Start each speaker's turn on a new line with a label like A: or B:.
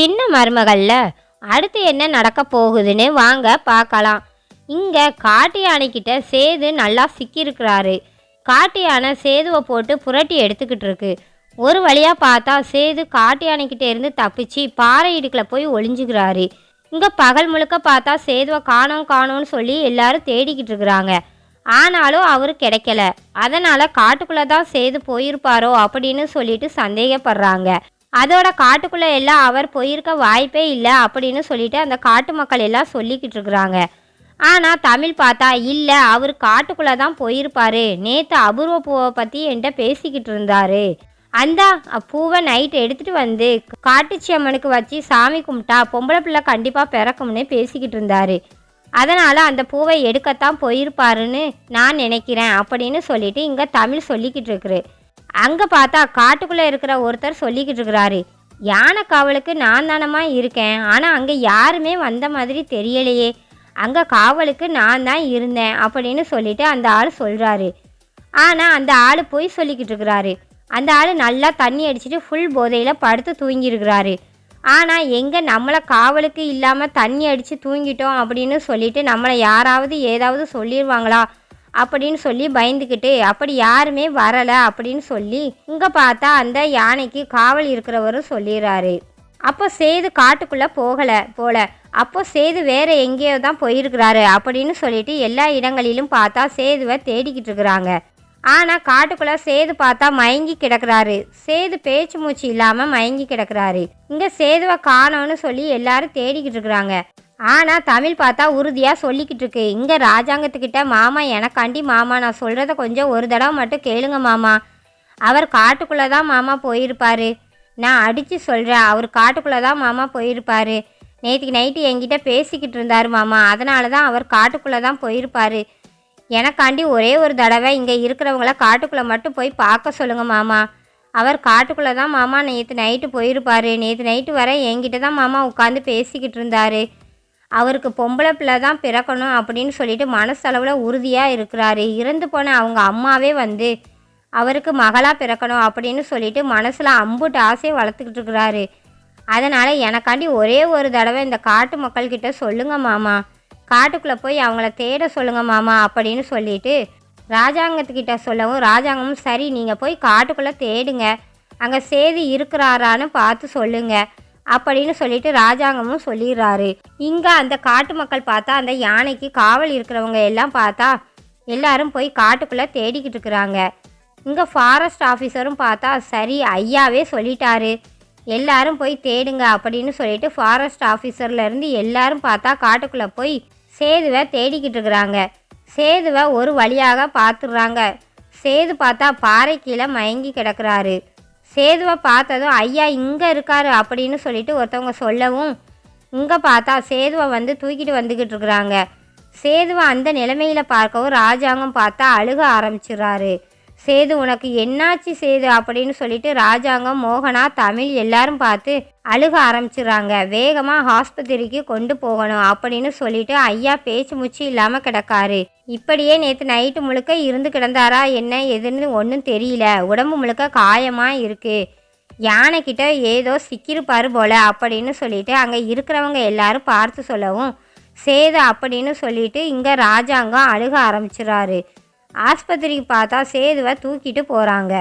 A: சின்ன மருமகள்ல அடுத்து என்ன நடக்க போகுதுன்னு வாங்க பார்க்கலாம். இங்கே காட்டு யானைக்கிட்ட சேது நல்லா சிக்கியிருக்கிறாரு. காட்டு யானை சேதுவை போட்டு புரட்டி எடுத்துக்கிட்டு இருக்கு. ஒரு வழியாக பார்த்தா சேது காட்டு யானைக்கிட்ட இருந்து தப்பிச்சு பாறை இடுக்கில் போய் ஒளிஞ்சுக்கிறாரு. இங்கே பகல் முழுக்க பார்த்தா சேதுவை காணோம் காணோம்னு சொல்லி எல்லாரும் தேடிக்கிட்டு இருக்கிறாங்க. ஆனாலும் அவர் கிடைக்கல. அதனால காட்டுக்குள்ளே தான் சேது போயிருப்பாரோ அப்படின்னு சொல்லிட்டு சந்தேகப்படுறாங்க. அதோட காட்டுக்குள்ளே எல்லாம் அவர் போயிருக்க வாய்ப்பே இல்லை அப்படின்னு சொல்லிட்டு அந்த காட்டு மக்கள் எல்லாம் சொல்லிக்கிட்டு இருக்கிறாங்க. ஆனால் தமிழ் பார்த்தா இல்லை அவர் காட்டுக்குள்ளே தான் போயிருப்பாரு. நேற்று அபூர்வ பூவை பற்றி என்கிட்ட பேசிக்கிட்டு இருந்தாரு. அந்த பூவை நைட் எடுத்துகிட்டு வந்து காட்டுச்சி அம்மனுக்கு வச்சு சாமி கும்பிட்டா பொம்பளை பிள்ளை கண்டிப்பாக பிறக்கும்னு பேசிக்கிட்டு இருந்தாரு. அதனால் அந்த பூவை எடுக்கத்தான் போயிருப்பாருன்னு நான் நினைக்கிறேன் அப்படின்னு சொல்லிட்டு இங்கே தமிழ் சொல்லிக்கிட்டு இருக்குது. அங்கே பார்த்தா காட்டுக்குள்ளே இருக்கிற ஒருத்தர் சொல்லிக்கிட்டு இருக்கிறாரு. யானை காவலுக்கு நான் தானம்மா இருக்கேன். ஆனால் அங்கே யாருமே வந்த மாதிரி தெரியலையே. அங்கே காவலுக்கு நான் தான் இருந்தேன் அப்படின்னு சொல்லிட்டு அந்த ஆள் சொல்கிறாரு ஆனால் அந்த ஆள் போய் சொல்லிக்கிட்டு இருக்கிறாரு. அந்த ஆள் நல்லா தண்ணி அடிச்சுட்டு ஃபுல் போதையில் படுத்து தூங்கியிருக்கிறாரு. ஆனால் எங்கே நம்மளை காவலுக்கு இல்லாமல் தண்ணி அடித்து தூங்கிட்டோம் அப்படின்னு சொல்லிட்டு நம்மளை யாராவது ஏதாவது சொல்லிடுவாங்களா அப்படின்னு சொல்லி பயந்துக்கிட்டு அப்படி யாருமே வரலை அப்படின்னு சொல்லி இங்கே பார்த்தா அந்த யானைக்கு காவல் இருக்கிறவரும் சொல்லிடுறாரு அப்போ சேது காட்டுக்குள்ளே போகலை போல. அப்போ சேது வேற எங்கேயோ தான் போயிருக்கிறாரு அப்படின்னு சொல்லிட்டு எல்லா இடங்களிலும் பார்த்தா சேதுவை தேடிக்கிட்டு இருக்கிறாங்க. ஆனால் காட்டுக்குள்ளே சேது பார்த்தா மயங்கி கிடக்குறாரு. சேது பேச்சு மூச்சு இல்லாமல் மயங்கி கிடக்கிறாரு. இங்கே சேதுவை காணோன்னு சொல்லி எல்லாரும் தேடிக்கிட்டு இருக்கிறாங்க. ஆனால் தமிழ் பார்த்தா உறுதியாக சொல்லிக்கிட்டு இருக்கு. இங்கே ராஜாங்கத்துக்கிட்ட மாமா எனக்காண்டி மாமா நான் சொல்கிறத கொஞ்சம் ஒரு தடவை மட்டும் கேளுங்க மாமா. அவர் காட்டுக்குள்ளே தான் மாமா போயிருப்பார். நான் அடித்து சொல்கிறேன் அவர் காட்டுக்குள்ளே தான் மாமா போயிருப்பார். நேற்றுக்கு நைட்டு என்கிட்ட பேசிக்கிட்டு இருந்தார் மாமா. அதனால தான் அவர் காட்டுக்குள்ளே தான் போயிருப்பார். எனக்காண்டி ஒரே ஒரு தடவை இங்கே இருக்கிறவங்கள காட்டுக்குள்ளே மட்டும் போய் பார்க்க சொல்லுங்கள் மாமா. அவர் காட்டுக்குள்ளே தான் மாமா நேற்று நைட்டு போயிருப்பார். நேற்று நைட்டு வர என்கிட்ட தான் மாமா உட்காந்து பேசிக்கிட்டு இருந்தார். அவருக்கு பொம்பளை பிள்ளை தான் பிறக்கணும் அப்படின்னு சொல்லிட்டு மனசளவில் உறுதியாக இருக்கிறாரு. இறந்து போன அவங்க அம்மாவே வந்து அவருக்கு மகளாக பிறக்கணும் அப்படின்னு சொல்லிட்டு மனசில் அம்புட்டு ஆசையை வளர்த்துக்கிட்டு இருக்கிறாரு. அதனால் எனக்காண்டி ஒரே ஒரு தடவை இந்த காட்டு மக்கள்கிட்ட சொல்லுங்க மாமா. காட்டுக்குள்ளே போய் அவங்கள தேட சொல்லுங்க மாமா அப்படின்னு சொல்லிட்டு ராஜாங்கத்துக்கிட்ட சொல்லவும் ராஜாங்கமும் சரி நீங்கள் போய் காட்டுக்குள்ளே தேடுங்க. அங்கே சேதி இருக்கிறாரான்னு பார்த்து சொல்லுங்கள் அப்படின்னு சொல்லிட்டு ராஜாங்கமும் சொல்லிடுறாரு. இங்கே அந்த காட்டு மக்கள் பார்த்தா அந்த யானைக்கு காவல் இருக்கிறவங்க எல்லாம் பார்த்தா எல்லாரும் போய் காட்டுக்குள்ளே தேடிக்கிட்டு இருக்கிறாங்க. இங்கே ஃபாரஸ்ட் ஆஃபீஸரும் பார்த்தா சரி ஐயாவே சொல்லிட்டாரு. எல்லாரும் போய் தேடுங்க அப்படின்னு சொல்லிட்டு ஃபாரஸ்ட் ஆஃபீஸர்லேருந்து எல்லாரும் பார்த்தா காட்டுக்குள்ளே போய் சேதுவை தேடிக்கிட்டு இருக்கிறாங்க. சேதுவை ஒரு வழியாக பார்த்துடுறாங்க. சேது பார்த்தா பாறை கீழே மயங்கி கிடக்குறாரு. சேதுவை பார்த்ததும் ஐயா இங்கே இருக்காரு அப்படின்னு சொல்லிட்டு ஒருத்தவங்க சொல்லவும் இங்கே பார்த்தா சேதுவை வந்து தூக்கிட்டு வந்துக்கிட்டு இருக்கிறாங்க. சேதுவை அந்த நிலைமையில் பார்க்கவும் ராஜாங்கம் பார்த்தா அழுக ஆரம்பிச்சிடுறாரு. சேது உனக்கு என்னாச்சு சேது அப்படின்னு சொல்லிட்டு ராஜாங்கம் மோகனா தமிழ் எல்லாரும் பார்த்து அழுக ஆரம்பிச்சிடுறாங்க. வேகமாக ஆஸ்பத்திரிக்கு கொண்டு போகணும் அப்படின்னு சொல்லிட்டு ஐயா பேச்சு முச்சு இல்லாமல் கிடக்காரு. இப்படியே நேற்று நைட்டு முழுக்க இருந்து கிடந்தாரா என்ன எதுன்னு ஒன்றும் தெரியல. உடம்பு முழுக்க காயமாக இருக்குது யானைக்கிட்ட ஏதோ சிக்கிருப்பாரு போல அப்படின்னு சொல்லிட்டு அங்கே இருக்கிறவங்க எல்லாரும் பார்த்து சொல்லவும் சேது அப்படின்னு சொல்லிட்டு இங்கே ராஜாங்கம் அழுக ஆரம்பிச்சிடுறாரு. ஆஸ்பத்திரிக்கு பார்த்தா சேதுவை தூக்கிட்டு போகிறாங்க